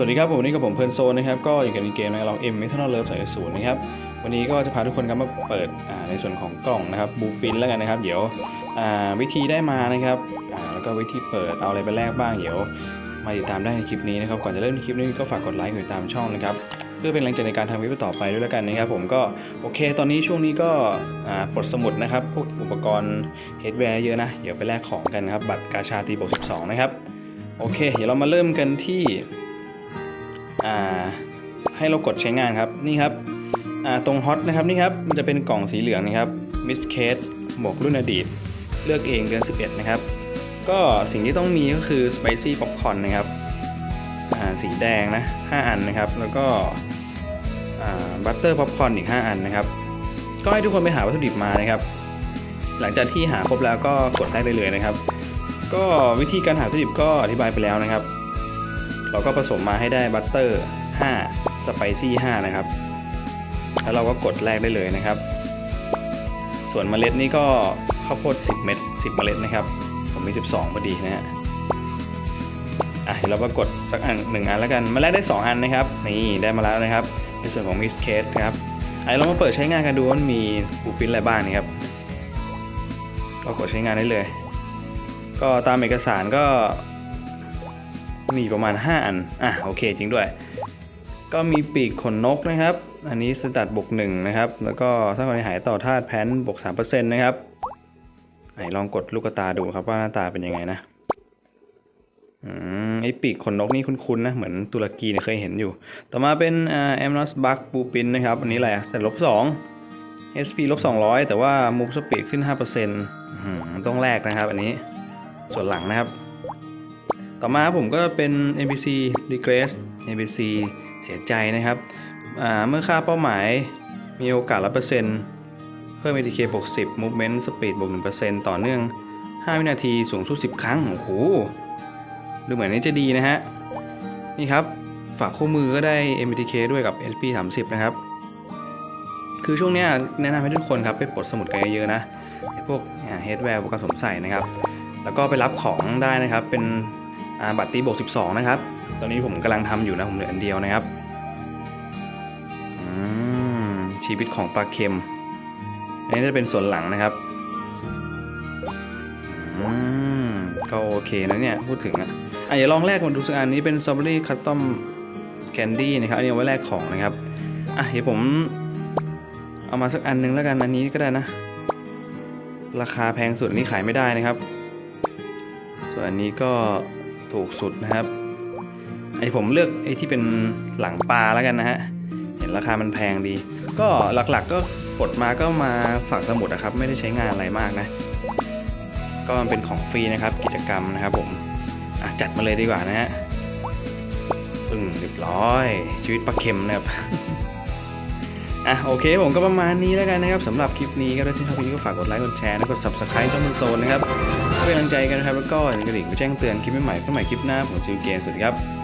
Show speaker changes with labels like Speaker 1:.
Speaker 1: สวัสดีครับผมวันนี้กับผมเพลินโซนนะครับก็อยู่กันในเกมในเราเอ็มเมทัลเลิฟสายศูนย์นะครับวันนี้ก็จะพาทุกคนครับมาเปิดในส่วนของกล่องนะครับบูปินแล้วกันนะครับ เดี๋ยววิธีได้มานะครับแล้วก็วิธีเปิดเอาอะไรไปแลกบ้างเดี๋ยว มาติดตามได้ในคลิปนี้นะครับก่อนจะเริ่มคลิปนี้ก็ฝากกดไลค์กดติดตามช่องนะครับเพื่อเป็นแรงใจในการทำคลิปต่อไปด้วยแล้วกันนะครับผมก็โอเค ตอนนี้ช่วงนี้ก็ปลดสมุดนะครับพวกอุปกรณ์เฮดแวร์เยอะนะเดี๋ยวไปแลกของกันนะครับบัตรกาชาตีบวก12 นะครับโอเค เดี๋ยวเรามาเริ่มกันที่ ให้เรากดใช้งานครับนี่ครับตรงฮอตนะครับนี่ครับมันจะเป็นกล่องสีเหลืองนะครับมิสเคสหมวกรุ่นอดีต เลือกเองเดือน 11 นะครับ ก็สิ่งที่ต้องมีก็คือ Spicy Popcorn นนะครับอ่าสีแดงนะ 5 อันนะครับ แล้วก็บัตเตอร์ป๊อปคอนอีก 5 อันนะครับ ก็ให้ทุกคนไปหาวัตถุดิบมานะครับ หลังจากที่หาครบแล้วก็กดได้เลยเลยนะครับ ก็วิธีการหาวัตถุดิบก็อธิบายไปแล้วนะครับ เราก็ผสมมาให้ได้บัตเตอร์ 5 สไปซี่ 5 นะครับ แล้วเราก็กดแรกได้เลยนะครับ ส่วนเมล็ดนี่ก็ข้าวโพด 10 เม็ด 10 เมล็ดนะครับ ผมมี 12พอดีนะฮะ อะเดี๋ยวเราก็กดสักอันหนึ่งอันแล้วกัน มาแรกได้ 2 อันนะครับ นี่ได้มาแล้วนะครับ ในส่วนของ Mix Case ครับไอเรามาเปิดใช้งานกันดูว่ามันมีบูปินอะไรบ้างนะครับก็กดใช้งานได้เลย ก็ตามเอกสารก็ มีประมาณ 5 อัน อะโอเคจริงด้วย ก็มีปีกขนนกนะครับ อันนี้สตัดบวกหนึ่งนะครับ แล้วก็ถ้ากรหายต่อธาตุแพนบวกสามเปอร์เซ็นต์นะครับไหนลองกดลูกตาดูครับว่าหน้าตาเป็นยังไงนะอืมไอปีกขนนกนี่คุ้นๆนะ เหมือนตุรกีเนี่ยเคยเห็นอยู่ ต่อมาเป็นอ่าแอมนอสบักปูปินนะครับ อันนี้อะไรอะแต่ลบสอง SP ลบสองร้อยแต่ว่ามูฟสปีดขึ้นห้าเปอร์เซ็นต์ต้องแลกนะครับ อันนี้ส่วนหลังนะครับ ต่อมาผมก็เป็น NPC regress NPC เสียใจนะครับ เมื่อค่าเป้าหมายมีโอกาสละเปอร์เซ็นต์เพิ่ม ATK บวก10 movement speed บวก1%ต่อเนื่อง 5 วินาทีสูงสุด 10 ครั้ง โอ้โห ดูเหมือนนี้จะดีนะฮะ นี่ครับ ฝากคู่มือก็ได้ MBTK ด้วยกับ SP 30 นะครับ คือช่วงนี้แนะนำให้ทุกคนครับ ไปปลดสมุดกันเยอะๆนะพวกเฮดแวร์พวกกระสมใส่นะครับ แล้วก็ไปรับของได้นะครับ เป็น บัตรตีบวก12 นะครับ ตอนนี้ผมกำลังทำอยู่นะ ผมเหลืออันเดียวนะครับอืมชีวิตของปลาเค็ม อันนี้จะเป็นส่วนหลังนะครับอืมก็โอเคนะเนี่ย พูดถึงอะอะอย่าลองแลกมาดูสักอันนี้เป็นสตรอเบอรี่คัสตอมแคนดี้นะครับ อันนี้เอาไว้แลกของนะครับ อะเดี๋ยวผมเอามาสักอันนึงแล้วกัน อันนี้ก็ได้นะ ราคาแพงสุดอันนี้ขายไม่ได้นะครับ ส่วนอันนี้ก็ ถูกสุดนะครับไอผมเลือกไอที่เป็นหลังปลาแล้วกันนะฮะเห็นราคามันแพงดี ก็หลักๆก็กดมาก็มาฝากสมุดนะครับ ไม่ได้ใช้งานอะไรมากนะ ก็มันเป็นของฟรีนะครับ กิจกรรมนะครับผมจัดมาเลยดีกว่านะฮะปึ้งเรียบร้อย ชีวิตปลาเค็มนะครับ อะโอเคผมก็ประมาณนี้แล้วกันนะครับสำหรับคลิปนี้ก็ถ้าชื่นชอบคลิปนี้ก็ฝากกดไลค์กดแชร์และกด subscribe ช่องมือโซนนะครับเพื่อเป็นกำลังใจกันนะครับแล้วก็อย่าลืมกระดิ่งไปแจ้งเตือนคลิปใหม่ๆเพื่อใหม่คลิปหน้าผมซิวเกมสวัสดีครับ